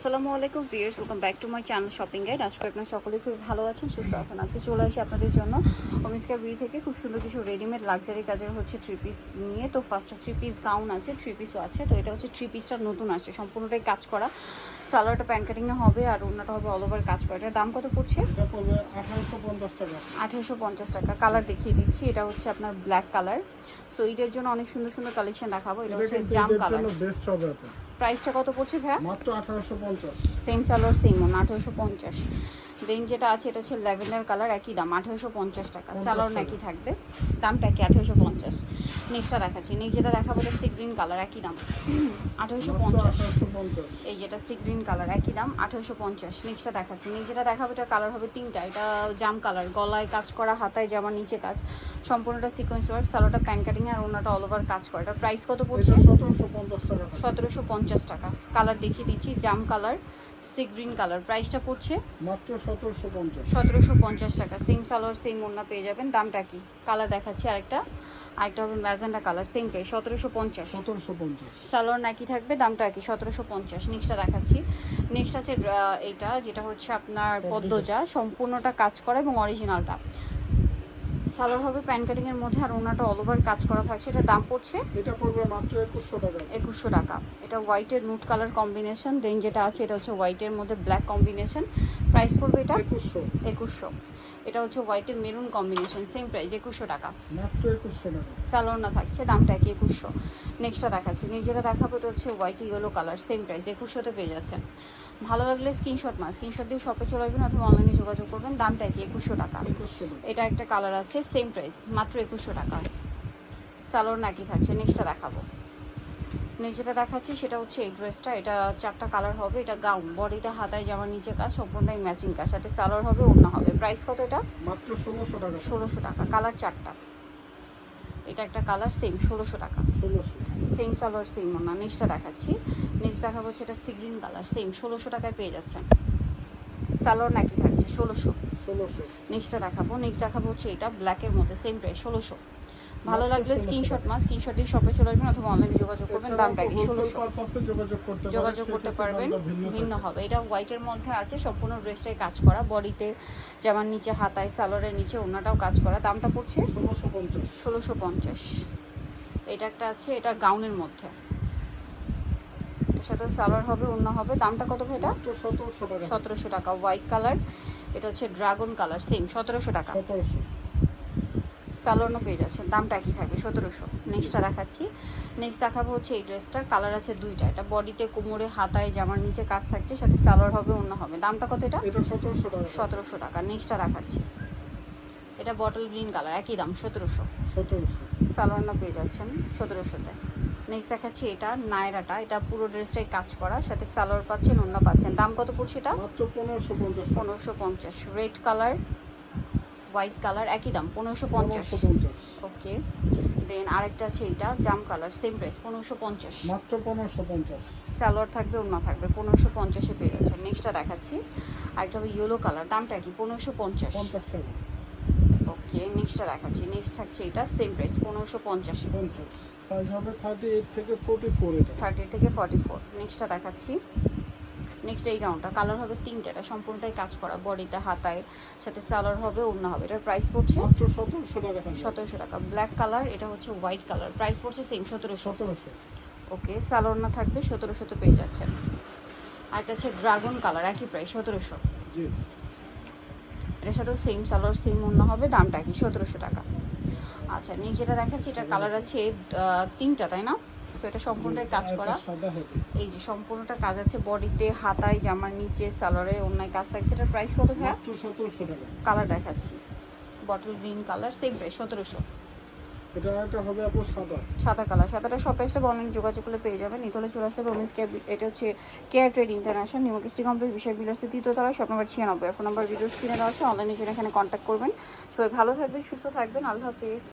আসসালামু আলাইকুম viewers welcome back to my channel shopping guide আজকে আপনারা সকলে খুব ভালো আছেন সুস্থ আছেন। আজকে চলে আসি আপনাদের জন্য ওমিস্কার বি থেকে। খুব সুন্দর কিছু রেডিমেড লাক্সারি কাজের হচ্ছে থ্রি পিস নিয়ে। তো ফার্স্ট থ্রি পিস গাউন আছে থ্রি পিসও আছে। তো এটা হচ্ছে থ্রি পিসটা নতুন আসছে সম্পূর্ণটাই কাজ করা। সালোয়ারটা প্যান কাটিংয়ে হবে আর অন্যটা হবে অল ওভার কাজ করা। এটার দাম কত পড়ছে? আঠারোশো পঞ্চাশ টাকা। কালার দেখিয়ে দিচ্ছি এটা হচ্ছে আপনার ব্ল্যাক কালার সো ঈদের জন্য অনেক সুন্দর সুন্দর কালেকশন দেখাবো। এটা হচ্ছে জাম কালার বেস্ট হবে আপু প্রাইসটা কত পড়ছে ভাইয়া? মাত্র আঠারোশো পঞ্চাশ। সেম সালোয়ার সেম ওন আঠেরোশো পঞ্চাশ। দেন যেটা আছে এটা হচ্ছে ল্যাভেন্ডার কালার একই দাম আঠেরোশো পঞ্চাশ টাকা। 50 সালোয়ার। একই থাকবে দামটা কি আঠেরোশো পঞ্চাশ। নেক্সটটা দেখাচ্ছি। নেক্সট যেটা দেখাবো সি গ্রিন কালার একই দাম। আঠেরোশো পঞ্চাশ। এই যেটা সি গ্রিন কালার একই দাম আঠেরোশো পঞ্চাশ। নেক্সটটা দেখাচ্ছি। নেক্সট যেটা দেখাবো এটা কালার হবে তিনটা। এটা জাম কালার গলায় কাজ করা হাতায় জামা নিচে কাজ। সম্পূর্ণটা সিকোয়েন্স ওয়ার্ক সালোয়ারটা প্যান কাটিং আর ওনাটা অল ওভার কাজ করা। এটা প্রাইস কত পড়ছে? সতেরোশো পঞ্চাশ টাকা। সতেরোশো পঞ্চাশ টাকা। কালার দেখিয়ে দিচ্ছি জাম কালার সি গ্রিন কালার প্রাইসটা পড়ছে? মাত্র সতেরোশো পঞ্চাশ। টাকা। সেম সালোয়ার সেম ওড়না পেয়ে যাবেন। দামটা কি? কালার দেখাচ্ছি আরেকটা। আরেকটা হবে ম্যাজেন্ডা কালার সেম প্রাইস সতেরোশো পঞ্চাশ। সতেরোশো পঞ্চাশ। সালোয়ার নাকি থাকবে দামটা কি? সতেরোশো পঞ্চাশ। নেক্সটটা দেখাচ্ছি। নেক্সট আছে এটা যেটা হচ্ছে আপনার পদ্মজা। সম্পূর্ণটা কাজ করা এবং অরিজিনালটা সালোয়ার হবে প্যান এর মধ্যে আর ওনাটা অল ওভার কাজ করা থাকছে। এটা দাম পড়ছে? এটা পড়বে মাত্র 2100 টাকা। 2100 টাকা। এটা হোয়াইট এর নুট কালার কম্বিনেশন দেন যেটা আছে এটা হচ্ছে হোয়াইট এর মধ্যে ব্ল্যাক কম্বিনেশন প্রাইস পড়বে এটা? একুশশো। একুশশো। এটা হচ্ছে হোয়াইটের মেরুন কম্বিনেশন সেম প্রাইস একুশশো টাকা। মাত্র একুশশো টাকা। স্যালোর না থাকছে দামটা কি একুশশো। নেক্সটটা দেখাচ্ছি। যেটা দেখাবো এটা হচ্ছে white yellow colour same price একুশশোতে পেয়ে যাচ্ছেন। ভালো লাগলে স্ক্রিনশট মাস স্ক্রিনশট দিয়ে শপে চলে আসবেন অথবা অনলাইনে যোগাযোগ করবেন দামটা কি একুশশো টাকা। এটা একটা কালার আছে সেম প্রাইস মাত্র একুশশো টাকা। স্যালোর নাকি থাকছে নেক্সটটা দেখাবো। নেক্সট যেটা দেখাচ্ছি সেটা হচ্ছে এই ড্রেসটা এটা চারটা কালার হবে এটা গাউন বডিতে হাতায় জামার নিচে কাজ সম্পূর্ণটাই ম্যাচিং কাজ। সাথে সালোয়ার হবে অন্য হবে। প্রাইস কত এটা? মাত্র ষোলোশো টাকা। ষোলোশো টাকা। কালার চারটা। এটা একটা কালার সেম ষোলোশো টাকা। সেম সালোয়ার সেম না নেক্সটটা দেখাচ্ছি। নেক্সট দেখাবো হচ্ছে এটা সিগ্রিন কালার সেম ষোলোশো টাকায় পেয়ে যাচ্ছেন। সালোয়ার নাকি থাকছে ষোলোশো। ষোলোশো। নেক্সটটা দেখাবো। নেক্সট দেখাবো হচ্ছে এটা ব্ল্যাকের মধ্যে সেম প্রাইস ষোলোশো। ভালো লাগলে স্ক্রিনশট মাস স্ক্রিনশটই শপে চলে আসবেন অথবা অনলাইনে যোগাযোগ করবেন দামটা কি? ষোলোশো। যোগাযোগ করতে পারেন, যোগাযোগ করতে পারবেন ভিন্ন হবে। এটা হোয়াইটের মধ্যে আছে সম্পূর্ণ ড্রেসটাই কাজ করা বডিতে যেমন নিচে হাতায় সালোয়ারের নিচে ওনাটাও কাজ করা। দামটা পড়ছে? ষোলোশো পঞ্চাশ। এটা একটা আছে এটা গাউনের মধ্যে। এটার সাথে সালোয়ার হবে অন্য হবে। দামটা কত ভাই এটা? মাত্র সতেরোশো টাকা। সতেরোশো টাকা। হোয়াইট কালার এটা হচ্ছে ড্রাগন কালার সেম সতেরোশো টাকা। সতেরোশো। সালোয়ারও পেয়ে যাচ্ছেন দামটা একই থাকবে সতেরোশো। নেক্সটটা দেখাচ্ছি। নেক্সট দেখাবো হচ্ছে এই ড্রেসটা কালার আছে দুইটা। এটা বডিতে কোমরে হাতায় জামার নিচে কাজ থাকছে সাথে সালোয়ার হবে অন্য হবে। দামটা কত এটা? এটা সতেরোশো টাকা। সতেরোশো টাকা। নেক্সটটা দেখাচ্ছি। এটা বটল গ্রিন কালার একই দাম সতেরোশো। সতেরোশো। সালোয়ারটা পেয়ে যাচ্ছেন সতেরোশোতে। নেক্সট দেখাচ্ছি এটা নায়রাটা। এটা পুরো ড্রেসটাই কাজ করা সাথে সালোয়ার পাচ্ছেন অন্য পাচ্ছেন। দাম কত পড়ছে এটা? পনেরোশো পঞ্চাশ। পনেরোশো পঞ্চাশ। রেড কালার হোয়াইট কালার একই দাম পনেরোশো পঞ্চাশ। ওকে দেন আরেকটা আছে এটা জাম কালার সেম প্রাইস পনেরোশো পঞ্চাশ। মাত্র পনেরোশো পঞ্চাশ। স্যালোয়ার থাকবে অন্য থাকবে পনেরোশো পঞ্চাশে পেয়ে যাচ্ছেন নেক্সটটা দেখাচ্ছি। আরেকটা হবে ইয়েলো কালার দামটা কি? পনেরোশো পঞ্চাশ। পঞ্চাশ ওকে নেক্সটটা দেখাচ্ছি। নেক্সট থাকছে এটা সেম প্রাইস পনেরোশো পঞ্চাশে। পঞ্চাশ। সাইজ হবে থার্টি এইট থেকে ফোর্টি ফোর থার্টি থেকে ফর্টি ফোর নেক্সটটা দেখাচ্ছি। নেক্সট এই গাউনটা কালার হবে তিনটা এটা সম্পূর্ণটাই কাজ করা বডিতে হাতায় সাথে সালোয়ার হবে অন্য হবে এটার প্রাইস পড়ছে সতেরোশো টাকা ব্ল্যাক কালার এটা হচ্ছে হোয়াইট কালার প্রাইস পড়ছে সেম সতেরোশো। সতেরোশো। ওকে সালোয়ার না থাকবে সতেরোশো তো পেয়ে যাচ্ছেন। আর একটা হচ্ছে ড্রাগন কালার একই প্রাইস সতেরোশো। এটার সাথেও সেম সালোয়ার সেম অন্য হবে দামটা কি সতেরোশো টাকা। আচ্ছা নিয়ে যেটা দেখাচ্ছি এটার কালার আছে তিনটা তাই না? তো এটা সম্পূর্ণটাই কাজ করা। এই যে সম্পূর্ণটা কাজ আছে বডিতে হাতায় জামার নিচে সালোয়ারে অন্যায় কাজ থাকছে। এটার প্রাইস কত ভাইয়া? কালার দেখাচ্ছি। Bottle green colour same price সতেরোশো। এটা একটা হবে সাদা। সাদা কালার সাদাটা শপে আসলে অনলাইনে যোগাযোগ করলে পেয়ে যাবেন। নিতলে চলে আসলে ওমেন্স কেয়ার এটা হচ্ছে care trade international new market city complex বিষয় বিলাসে তৃতীয়তলা শপ নম্বর ছিয়ানব্বই। ফোন নাম্বার ভিডিও স্ক্রিনে দেওয়া আছে অনলাইনে জন্য এখানে কন্ট্যাক্ট করবেন। সবাই ভালো থাকবেন সুস্থ থাকবেন। আল্লাহ হাফিজ।